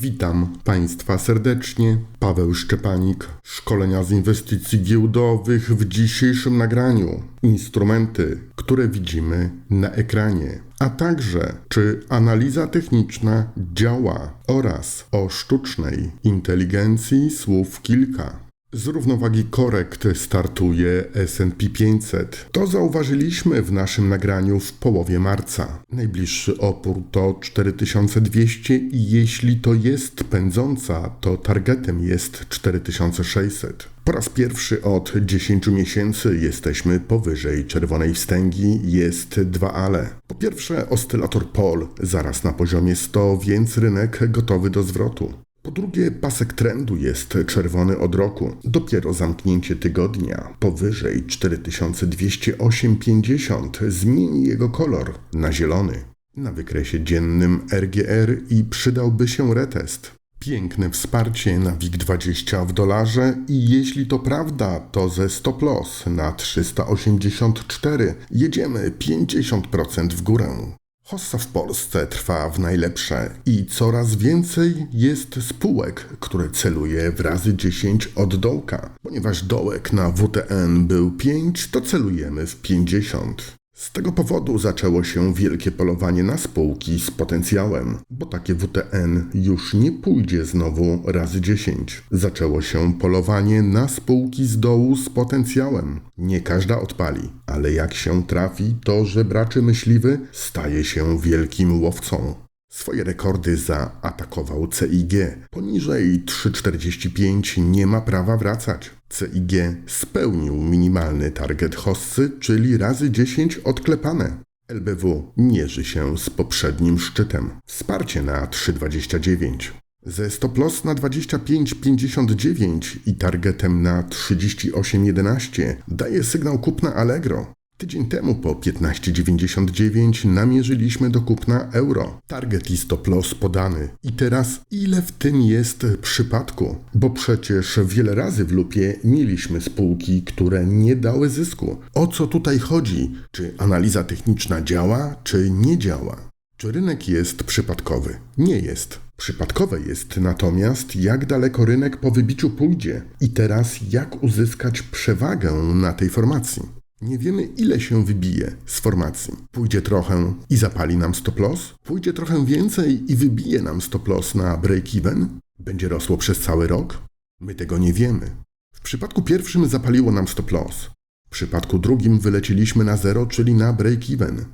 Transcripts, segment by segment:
Witam Państwa serdecznie. Paweł Szczepanik, szkolenia z inwestycji giełdowych w dzisiejszym nagraniu. Instrumenty, które widzimy na ekranie, a także czy analiza techniczna działa oraz o sztucznej inteligencji słów kilka. Z równowagi korekt startuje S&P 500. To zauważyliśmy w naszym nagraniu w połowie marca. Najbliższy opór to 4200 i jeśli to jest pędząca, to targetem jest 4600. Po raz pierwszy od 10 miesięcy jesteśmy powyżej czerwonej wstęgi, jest dwa ale. Po pierwsze oscylator pol zaraz na poziomie 100, więc rynek gotowy do zwrotu. Po drugie, pasek trendu jest czerwony od roku. Dopiero zamknięcie tygodnia powyżej 4208,50 zmieni jego kolor na zielony. Na wykresie dziennym RGR i przydałby się retest. Piękne wsparcie na WIG20 w dolarze i jeśli to prawda, to ze stop loss na 384 jedziemy 50% w górę. Hossa w Polsce trwa w najlepsze i coraz więcej jest spółek, które celuje w razy 10 od dołka. Ponieważ dołek na WTN był 5, to celujemy w 50. Z tego powodu zaczęło się wielkie polowanie na spółki z potencjałem, bo takie WTN już nie pójdzie znowu razy 10. Zaczęło się polowanie na spółki z dołu z potencjałem. Nie każda odpali, ale jak się trafi, to żebraczy myśliwy staje się wielkim łowcą. Swoje rekordy zaatakował CIG. Poniżej 3,45 nie ma prawa wracać. CIG spełnił minimalny target hossy, czyli razy 10 odklepane. LBW mierzy się z poprzednim szczytem. Wsparcie na 3,29. Ze stop loss na 25,59 i targetem na 38,11 daje sygnał kupna Allegro. Tydzień temu po 15,99 namierzyliśmy do kupna euro. Target i stop loss podany. I teraz ile w tym jest przypadku? Bo przecież wiele razy w lupie mieliśmy spółki, które nie dały zysku. O co tutaj chodzi? Czy analiza techniczna działa, czy nie działa? Czy rynek jest przypadkowy? Nie jest. Przypadkowe jest natomiast, jak daleko rynek po wybiciu pójdzie i teraz jak uzyskać przewagę na tej formacji. Nie wiemy, ile się wybije z formacji. Pójdzie trochę i zapali nam stop loss? Pójdzie trochę więcej i wybije nam stop loss na break-even? Będzie rosło przez cały rok? My tego nie wiemy. W przypadku pierwszym zapaliło nam stop loss. W przypadku drugim wyleciliśmy na zero, czyli na break-even.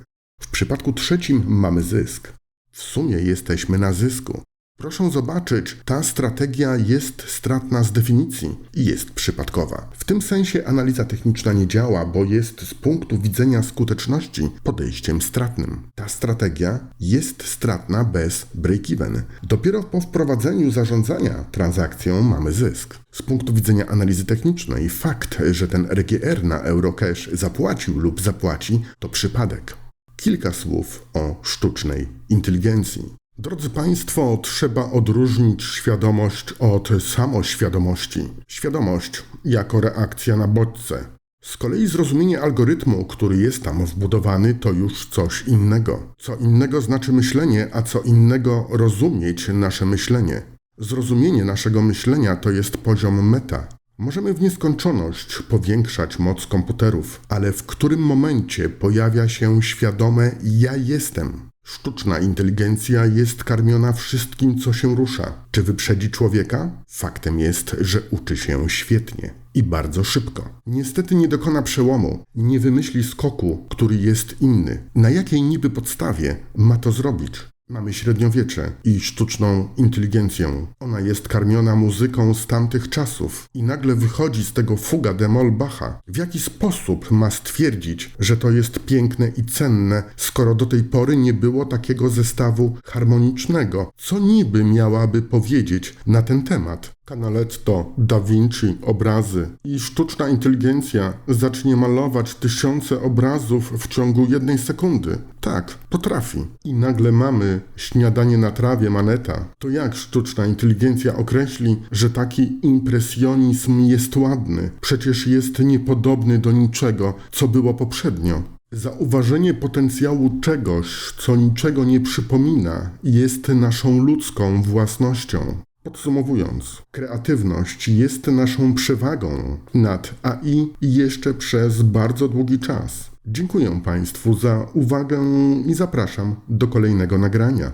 W przypadku trzecim mamy zysk. W sumie jesteśmy na zysku. Proszę zobaczyć, ta strategia jest stratna z definicji i jest przypadkowa. W tym sensie analiza techniczna nie działa, bo jest z punktu widzenia skuteczności podejściem stratnym. Ta strategia jest stratna bez break-even. Dopiero po wprowadzeniu zarządzania transakcją mamy zysk. Z punktu widzenia analizy technicznej, fakt, że ten RGR na Eurocash zapłacił lub zapłaci, to przypadek. Kilka słów o sztucznej inteligencji. Drodzy Państwo, trzeba odróżnić świadomość od samoświadomości. Świadomość jako reakcja na bodźce. Z kolei zrozumienie algorytmu, który jest tam wbudowany, to już coś innego. Co innego znaczy myślenie, a co innego rozumieć nasze myślenie. Zrozumienie naszego myślenia to jest poziom meta. Możemy w nieskończoność powiększać moc komputerów, ale w którym momencie pojawia się świadome ja jestem? Sztuczna inteligencja jest karmiona wszystkim, co się rusza. Czy wyprzedzi człowieka? Faktem jest, że uczy się świetnie i bardzo szybko. Niestety nie dokona przełomu, nie wymyśli skoku, który jest inny. Na jakiej niby podstawie ma to zrobić? Mamy średniowiecze i sztuczną inteligencję. Ona jest karmiona muzyką z tamtych czasów i nagle wychodzi z tego fuga de Molbacha. W jaki sposób ma stwierdzić, że to jest piękne i cenne, skoro do tej pory nie było takiego zestawu harmonicznego? Co niby miałaby powiedzieć na ten temat? Canaletto, Da Vinci, obrazy i sztuczna inteligencja zacznie malować tysiące obrazów w ciągu jednej sekundy. Tak, potrafi. I nagle mamy śniadanie na trawie maneta. To jak sztuczna inteligencja określi, że taki impresjonizm jest ładny? Przecież jest niepodobny do niczego, co było poprzednio. Zauważenie potencjału czegoś, co niczego nie przypomina, jest naszą ludzką własnością. Podsumowując, kreatywność jest naszą przewagą nad AI jeszcze przez bardzo długi czas. Dziękuję Państwu za uwagę i zapraszam do kolejnego nagrania.